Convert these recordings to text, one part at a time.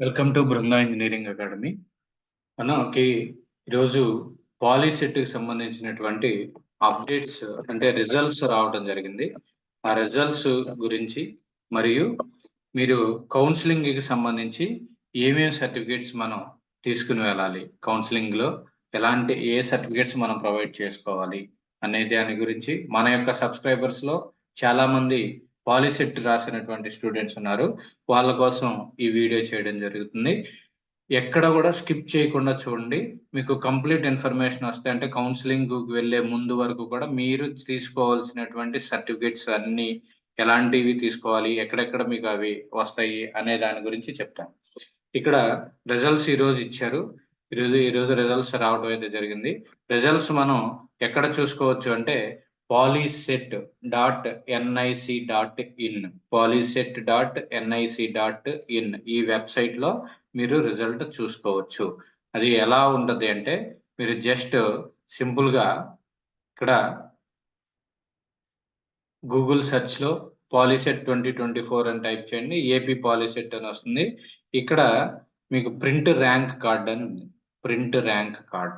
Welcome to Brinda engineering academy. మనకి ఈరోజు పాలీసెట్కి సంబంధించినటువంటి అప్డేట్స్ అంటే రిజల్ట్స్ రావడం జరిగింది. ఆ రిజల్ట్స్ గురించి మరియు మీరు కౌన్సిలింగ్కి సంబంధించి ఏమేమి సర్టిఫికేట్స్ మనం తీసుకుని వెళ్ళాలి కౌన్సిలింగ్లో ఎలాంటి ఏ సర్టిఫికేట్స్ మనం ప్రొవైడ్ చేసుకోవాలి అనే దాని గురించి మన యొక్క సబ్స్క్రైబర్స్లో చాలామంది పాలిసెట్ రాసినటువంటి స్టూడెంట్స్ ఉన్నారు. వాళ్ళ కోసం ఈ వీడియో చేయడం జరుగుతుంది. ఎక్కడ కూడా స్కిప్ చేయకుండా చూడండి. మీకు కంప్లీట్ ఇన్ఫర్మేషన్ వస్తాయి అంటే కౌన్సిలింగ్ వెళ్ళే ముందు వరకు కూడా మీరు తీసుకోవాల్సినటువంటి సర్టిఫికేట్స్ అన్ని ఎలాంటివి తీసుకోవాలి ఎక్కడెక్కడ మీకు అవి వస్తాయి అనే దాని గురించి చెప్తాను ఇక్కడ రిజల్ట్స్ ఈ రోజు ఇచ్చారు. ఈరోజు ఈరోజు రిజల్ట్స్ రావడం అయితే జరిగింది. రిజల్ట్స్ మనం ఎక్కడ చూసుకోవచ్చు అంటే Polycet dot NIC dot in Polycet dot NIC dot in ఈ వెబ్సైట్లో మీరు రిజల్ట్ చూసుకోవచ్చు. అది ఎలా ఉంటుంది అంటే మీరు జస్ట్ సింపుల్గా ఇక్కడ Google సెర్చ్లో Polycet Polycet twenty twenty four అని టైప్ చేయండి. ఏపీ పాలీసెట్ అని వస్తుంది. ఇక్కడ మీకు ప్రింట్ ర్యాంక్ కార్డ్ అని ఉంది. Print rank card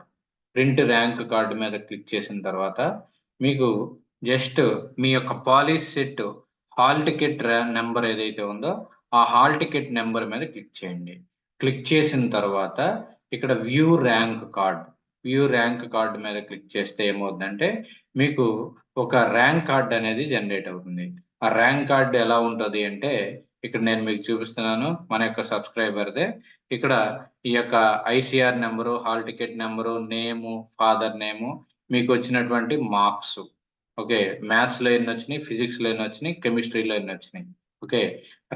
print rank card మీద క్లిక్ చేసిన తర్వాత మీకు జస్ట్ మీ యొక్క polish set hall ticket number ఏదైతే ఉందో ఆ హాల్ టికెట్ నెంబర్ మీద క్లిక్ చేయండి. క్లిక్ చేసిన తర్వాత ఇక్కడ view rank card view rank card మీద క్లిక్ చేస్తే ఏమవుతుందంటే మీకు ఒక ర్యాంక్ కార్డ్ అనేది జనరేట్ అవుతుంది. ఆ ర్యాంక్ కార్డ్ ఎలా ఉంటుంది అంటే ఇక్కడ నేను మీకు చూపిస్తున్నాను మన యొక్క సబ్స్క్రైబర్దే ఇక్కడ ఈ యొక్క ICR number hall ticket number name father name మీకు వచ్చినటువంటి మార్క్స్. ఓకే మ్యాథ్స్లో ఎన్ని వచ్చినాయి ఫిజిక్స్లో ఎన్ని వచ్చినాయి కెమిస్ట్రీలో ఎన్ని వచ్చినాయి. ఓకే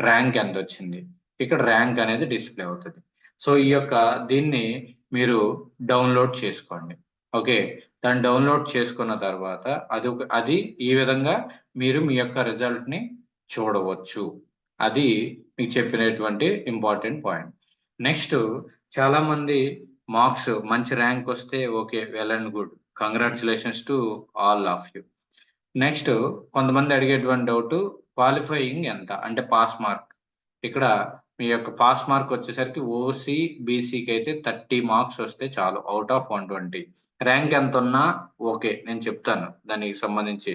ర్యాంక్ ఎంత వచ్చింది? ఇక్కడ ర్యాంక్ అనేది డిస్ప్లే అవుతుంది. సో ఈ యొక్క దీన్ని మీరు డౌన్లోడ్ చేసుకోండి. ఓకే దాన్ని డౌన్లోడ్ చేసుకున్న తర్వాత అది ఒక అది ఈ విధంగా మీరు మీ యొక్క రిజల్ట్ని చూడవచ్చు. అది మీకు చెప్పినటువంటి ఇంపార్టెంట్ పాయింట్. నెక్స్ట్ చాలా మంది మార్క్స్ మంచి ర్యాంక్ వస్తే okay well and good. Congratulations to all of you next కొంతమంది అడిగేటువంటి డౌట్ క్వాలిఫైయింగ్ ఎంత? అంటే పాస్ మార్క్ ఇక్కడ మీ యొక్క పాస్ మార్క్ వచ్చేసరికి ఓసీ బీసీకి అయితే థర్టీ మార్క్స్ వస్తే చాలు out of one twenty rank ఎంత ఉన్నా ఓకే నేను చెప్తాను దానికి సంబంధించి.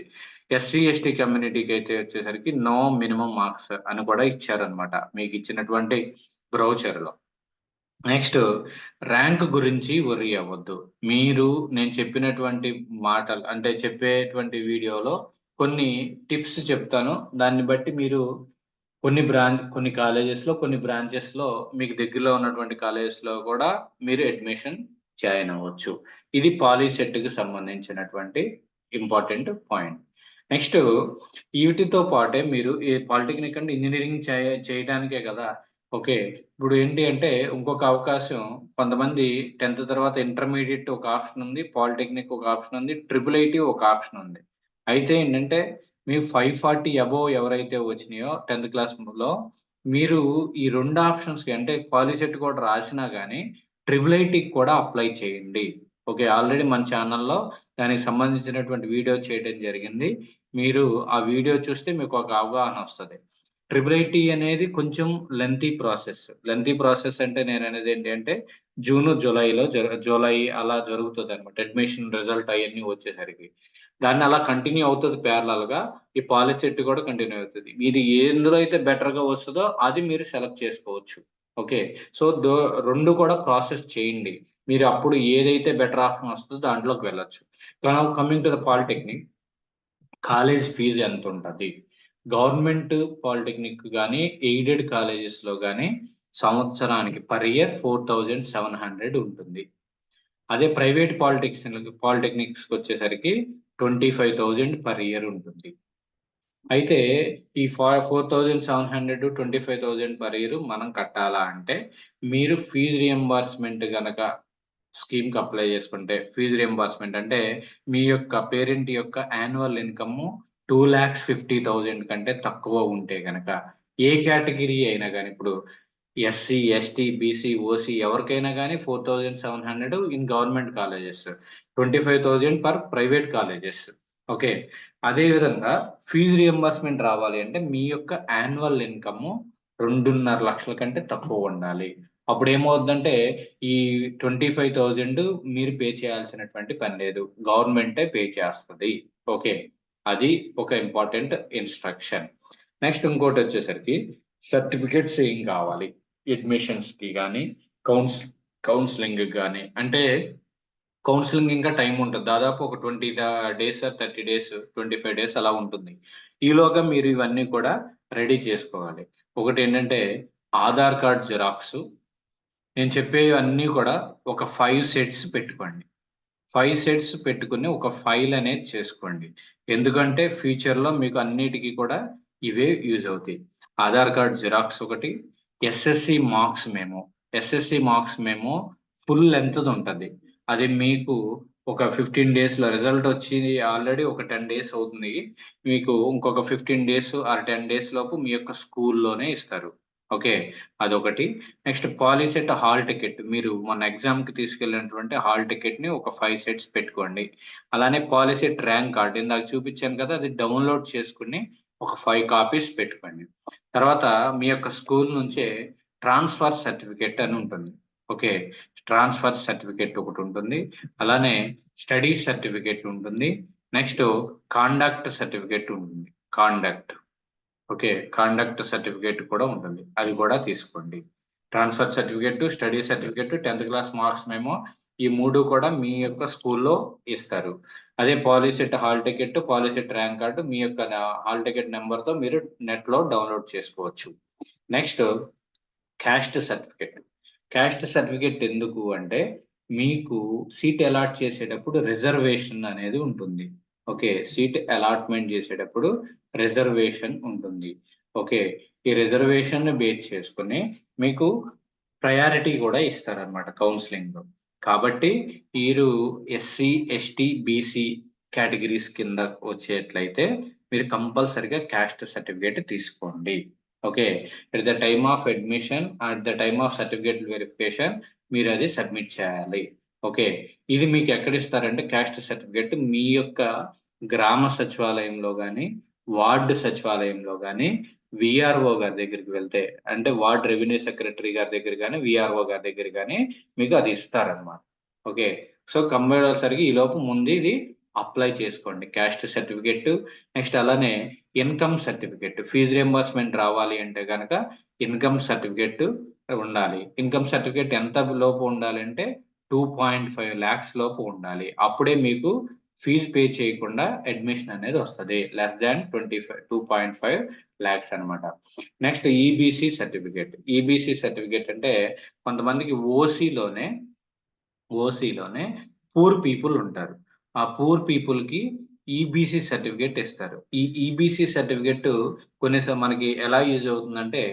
ఎస్సీ ఎస్టీ కమ్యూనిటీకి అయితే వచ్చేసరికి నో మినిమం మార్క్స్ అని కూడా ఇచ్చారనమాట మీకు ఇచ్చినటువంటి బ్రౌచర్లో. నెక్స్ట్ ర్యాంక్ గురించి వరి అవ్వద్దు. మీరు నేను చెప్పినటువంటి మాటలు అంటే చెప్పేటువంటి వీడియోలో కొన్ని టిప్స్ చెప్తాను. దాన్ని బట్టి మీరు కొన్ని బ్రాంచ్ కొన్ని కాలేజెస్లో కొన్ని బ్రాంచెస్లో మీకు దగ్గరలో ఉన్నటువంటి కాలేజెస్లో కూడా మీరు అడ్మిషన్ జాయిన్ అవ్వచ్చు. ఇది పాలీసెట్కి సంబంధించినటువంటి ఇంపార్టెంట్ పాయింట్. నెక్స్ట్ వీటితో పాటే మీరు ఈ పాలిటెక్నిక్ అంటే ఇంజనీరింగ్ చేయడానికే కదా ఓకే. ఇప్పుడు ఏంటి అంటే ఇంకొక అవకాశం కొంతమంది టెన్త్ తర్వాత ఇంటర్మీడియట్ ఒక ఆప్షన్ ఉంది పాలిటెక్నిక్ ఒక ఆప్షన్ ఉంది ట్రిపుల్ ఐటీ ఒక ఆప్షన్ ఉంది. అయితే ఏంటంటే మీ ఫైవ్ ఫార్టీ అబోవ్ ఎవరైతే వచ్చినాయో టెన్త్ క్లాస్లో మీరు ఈ రెండు ఆప్షన్స్కి అంటే పాలిసెట్ కూడా రాసినా కానీ ట్రిపుల్ ఐటీకి కూడా అప్లై చేయండి. ఓకే ఆల్రెడీ మన ఛానల్లో దానికి సంబంధించినటువంటి వీడియో చేయడం జరిగింది. మీరు ఆ వీడియో చూస్తే మీకు ఒక అవగాహన వస్తుంది. ట్రిపుల్ ఐటీ అనేది కొంచెం లెంతీ ప్రాసెస్ లెంతీ ప్రాసెస్ అంటే నేను అనేది ఏంటి అంటే జూన్ జూలైలో జూలై అలా జరుగుతుంది అనమాట అడ్మిషన్ రిజల్ట్ అవన్నీ వచ్చేసరికి. దాన్ని అలా కంటిన్యూ అవుతుంది ప్యారలల్గా. ఈ పాలసీ కూడా కంటిన్యూ అవుతుంది. మీరు ఎందులో అయితే బెటర్గా వస్తుందో అది మీరు సెలెక్ట్ చేసుకోవచ్చు. ఓకే సో దో రెండు కూడా ప్రాసెస్ చేయండి. మీరు అప్పుడు ఏదైతే బెటర్ ఆప్షన్ వస్తుందో దాంట్లోకి వెళ్ళొచ్చు. Coming to the polytechnic college fees ఎంత ఉంటుంది గవర్నమెంట్ పాలిటెక్నిక్ కానీ ఎయిడెడ్ కాలేజెస్లో కానీ సంవత్సరానికి per year four thousand seven hundred ఉంటుంది. అదే ప్రైవేట్ పాలిటెక్స్ పాలిటెక్నిక్స్ వచ్చేసరికి twenty five thousand per year ఉంటుంది. అయితే ఈ four thousand seven hundred twenty five thousand per year మనం కట్టాలా అంటే మీరు ఫీజు రియంబర్స్మెంట్ కనుక స్కీమ్కి అప్లై చేసుకుంటే ఫీజు రియంబర్స్మెంట్ అంటే మీ యొక్క పేరెంట్ యొక్క annual income two lakhs fifty thousand కంటే తక్కువ ఉంటే కనుక ఏ కేటగిరీ అయినా కానీ ఇప్పుడు ఎస్సీ ఎస్టీ బీసీ ఓసీ ఎవరికైనా కానీ four thousand seven hundred in government colleges twenty five thousand per private colleges okay అదే విధంగా ఫీజు రియంబర్స్మెంట్ రావాలి అంటే మీ యొక్క యాన్యువల్ ఇన్కమ్ రెండున్నర లక్షల కంటే తక్కువ ఉండాలి. అప్పుడు ఏమవుతుందంటే ఈ ట్వంటీ ఫైవ్ థౌజండ్ మీరు పే చేయాల్సినటువంటి పని లేదు. గవర్నమెంటే పే చేస్తుంది. ఓకే అది ఒక ఇంపార్టెంట్ ఇన్స్ట్రక్షన్ నెక్స్ట్ ఇంకోటి వచ్చేసరికి సర్టిఫికెట్స్ ఏం కావాలి? అడ్మిషన్స్కి కానీ కౌన్స్ కౌన్సిలింగ్ కానీ అంటే కౌన్సిలింగ్ ఇంకా టైం ఉంటుంది. దాదాపు ఒక twenty days thirty days twenty five days అలా ఉంటుంది. ఈలోగా మీరు ఇవన్నీ కూడా రెడీ చేసుకోవాలి. ఒకటి ఏంటంటే ఆధార్ కార్డ్ జిరాక్స్ నేను చెప్పేవన్నీ కూడా ఒక ఫైవ్ సెట్స్ పెట్టుకోండి. ఫైవ్ సెట్స్ పెట్టుకుని ఒక ఫైల్ అనేది చేసుకోండి. ఎందుకంటే ఫ్యూచర్లో మీకు అన్నిటికీ కూడా ఇవే యూజ్ అవుతాయి. ఆధార్ కార్డ్ జిరాక్స్ ఒకటి SSC marks memo SSC marks memo full length ఉంటుంది. అది మీకు ఒక ఫిఫ్టీన్ డేస్లో రిజల్ట్ వచ్చి ఆల్రెడీ ఒక టెన్ డేస్ అవుతుంది. మీకు ఇంకొక fifteen days or ten days లోపు మీ యొక్క స్కూల్లోనే ఇస్తారు. ఓకే అదొకటి. Next POLYCET hall ticket. మీరు మన ఎగ్జామ్కి తీసుకెళ్ళినటువంటి హాల్ టికెట్ని ఒక ఫైవ్ సెట్స్ పెట్టుకోండి. అలానే పాలిసెట్ ర్యాంక్ కార్డ్. ఇందాక చూపించాను కదా అది డౌన్లోడ్ చేసుకుని ఒక ఫైవ్ కాపీస్ పెట్టుకోండి. తర్వాత మీ యొక్క స్కూల్ నుంచే ట్రాన్స్ఫర్ సర్టిఫికేట్ అని ఉంటుంది. ఓకే ట్రాన్స్ఫర్ సర్టిఫికేట్ ఒకటి ఉంటుంది. అలానే స్టడీ సర్టిఫికేట్ ఉంటుంది. నెక్స్ట్ కాండక్ట్ సర్టిఫికేట్ ఉంటుంది. కాండక్ట్. ఓకే కాండక్ట్ సర్టిఫికేట్ కూడా ఉంటుంది. అది కూడా తీసుకోండి. Transfer certificate study certificate tenth class marks memo ఈ మూడు కూడా మీ యొక్క స్కూల్లో ఇస్తారు. అదే POLYCET hall ticket POLYCET rank card మీ యొక్క హాల్ టికెట్ నెంబర్తో మీరు నెట్లో డౌన్లోడ్ చేసుకోవచ్చు. Next caste certificate caste certificate ఎందుకు అంటే మీకు సీట్ అలాట్ చేసేటప్పుడు రిజర్వేషన్ అనేది ఉంటుంది. ఓకే సీట్ అలాట్మెంట్ చేసేటప్పుడు రిజర్వేషన్ ఉంటుంది. ఓకే ఈ రిజర్వేషన్ బేస్ చేసుకుని మీకు ప్రయారిటీ కూడా ఇస్తారనమాట కౌన్సిలింగ్లో కాబట్టి మీరు ఎస్సీ ఎస్టీ బీసీ కేటగిరీస్ కింద వచ్చేట్లయితే మీరు కంపల్సరిగా క్యాస్ట్ సర్టిఫికేట్ తీసుకోండి. Okay at the time of admission at the time of certificate verification మీరు అది సబ్మిట్ చేయాలి. ఓకే. ఇది మీకు ఎక్కడ ఇస్తారంటే క్యాస్ట్ సర్టిఫికేట్ మీ యొక్క గ్రామ సచివాలయంలో కానీ వార్డు సచివాలయంలో కానీ విఆర్ఓ గారి దగ్గరికి వెళ్తే అంటే వార్డ్ రెవెన్యూ సెక్రటరీ గారి దగ్గర కానీ విఆర్ఓ గారి దగ్గర కానీ మీకు అది ఇస్తారనమాట ఓకే. సో కంపల్సరిగా ఈ లోపు ముందు ఇది అప్లై చేసుకోండి. క్యాస్ట్ సర్టిఫికెట్ నెక్స్ట్ అలానే ఇన్కమ్ సర్టిఫికెట్ ఫీజు రియంబర్స్మెంట్ రావాలి అంటే కనుక ఇన్కమ్ సర్టిఫికెట్ ఉండాలి. ఇన్కమ్ సర్టిఫికెట్ ఎంత లోపు ఉండాలి అంటే టూ పాయింట్ ఫైవ్ ల్యాక్స్ లోపు ఉండాలి. అప్పుడే మీకు ఫీజు పే చేయకుండా అడ్మిషన్ అనేది వస్తుంది. Less than twenty five two point five lakhs అనమాట next EBC certificate EBC certificate అంటే కొంతమందికి ఓసీలోనే ఓసీలోనే పూర్ పీపుల్ ఉంటారు. ఆ పూర్ పీపుల్కి ఈబీసీ సర్టిఫికేట్ ఇస్తారు. ఈ ఈబీసీ సర్టిఫికేట్ కొన్నిసార్లు మనకి ఎలా యూజ్ అవుతుందంటే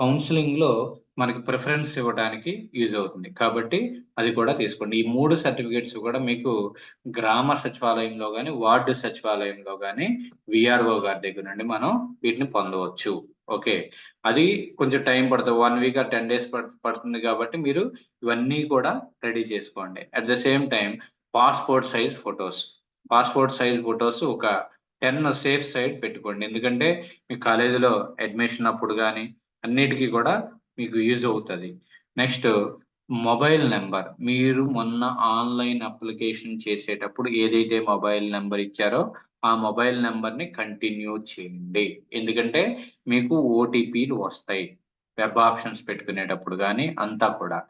కౌన్సిలింగ్లో మనకి ప్రిఫరెన్స్ ఇవ్వడానికి యూజ్ అవుతుంది. కాబట్టి అది కూడా తీసుకోండి. ఈ మూడు సర్టిఫికేట్స్ కూడా మీకు గ్రామ సచివాలయంలో కానీ వార్డు సచివాలయంలో కానీ విఆర్ఓ గారి దగ్గర నుండి మనం వీటిని పొందవచ్చు. ఓకే? అది కొంచెం టైం పడుతుంది. One week or ten days పడుతుంది కాబట్టి మీరు ఇవన్నీ కూడా రెడీ చేసుకోండి. At the same time passport size photos passport size photos ఒక టెన్ సేఫ్ సైడ్ పెట్టుకోండి. ఎందుకంటే మీ కాలేజీలో అడ్మిషన్ అప్పుడు కానీ అన్నిటికీ కూడా మీకు యూజ్ అవుతుంది. Next mobile number. మీరు మొన్న ఆన్లైన్ అప్లికేషన్ చేసేటప్పుడు ఏదైతే మొబైల్ నెంబర్ ఇచ్చారో ఆ మొబైల్ నెంబర్ని కంటిన్యూ చేయండి. ఎందుకంటే మీకు ఓటీపీలు వస్తాయి. వెబ్ ఆప్షన్స్ పెట్టుకునేటప్పుడు కానీ అంతా కూడా.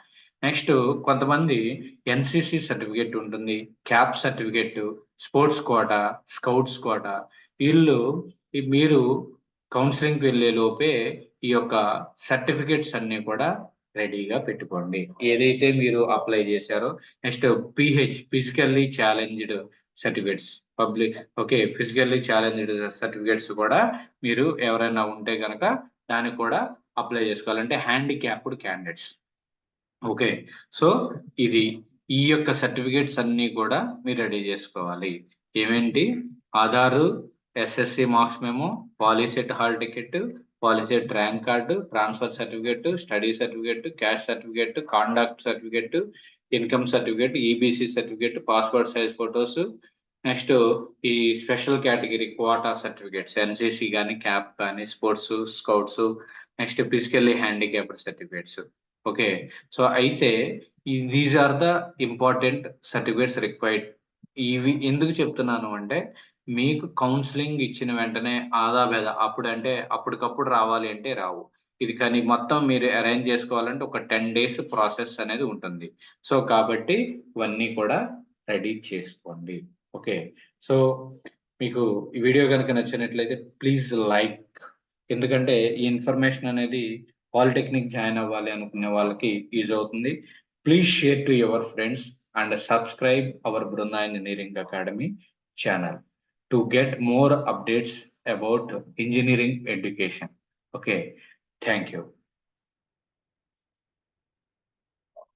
నెక్స్ట్ కొంతమంది ఎన్సిసి సర్టిఫికేట్ ఉంటుంది. CAP certificate sports quota scouts quota. వీళ్ళు మీరు కౌన్సిలింగ్కి వెళ్ళే లోపే ఈ యొక్క సర్టిఫికేట్స్ అన్ని కూడా రెడీగా పెట్టుకోండి. ఏదైతే మీరు అప్లై చేశారో next PH physically challenged certificates public okay physically challenged certificates కూడా మీరు ఎవరైనా ఉంటే కనుక దానికి కూడా అప్లై చేసుకోవాలంటే హ్యాండిక్యాప్డ్ క్యాండిడేట్స్ ఓకే సో ఇది ఈ యొక్క సర్టిఫికేట్స్ అన్ని కూడా మీరు రెడీ చేసుకోవాలి. ఏమేంటి? Aadhaar SSC marks memo POLYCET hall ticket POLYCET rank card transfer certificate study certificate caste certificate conduct certificate income certificate EBC certificate passport size photos. Next ఈ special category quota certificates NCC కానీ CAP కానీ sports scouts next physically handicapped certificates. Okay so అయితే these are the important certificates required ఇవి ఎందుకు చెప్తున్నాను అంటే మీకు counselling ఇచ్చిన వెంటనే ఆదా భేద అప్పుడు అంటే అప్పటికప్పుడు రావాలి అంటే రావు. ఇది కానీ మొత్తం మీరు అరేంజ్ చేసుకోవాలంటే ఒక టెన్ డేస్ ప్రాసెస్ అనేది ఉంటుంది. సో కాబట్టి ఇవన్నీ కూడా రెడీ చేసుకోండి. ఓకే. సో మీకు ఈ వీడియో కనుక నచ్చినట్లయితే ప్లీజ్ లైక్ ఎందుకంటే ఈ ఇన్ఫర్మేషన్ అనేది పాలిటెక్నిక్ జాయిన్ అవ్వాలి అనుకునే వాళ్ళకి యూజ్ అవుతుంది. Please share to your friends and subscribe our Brinda engineering academy channel to get more updates about engineering education. Okay, thank you.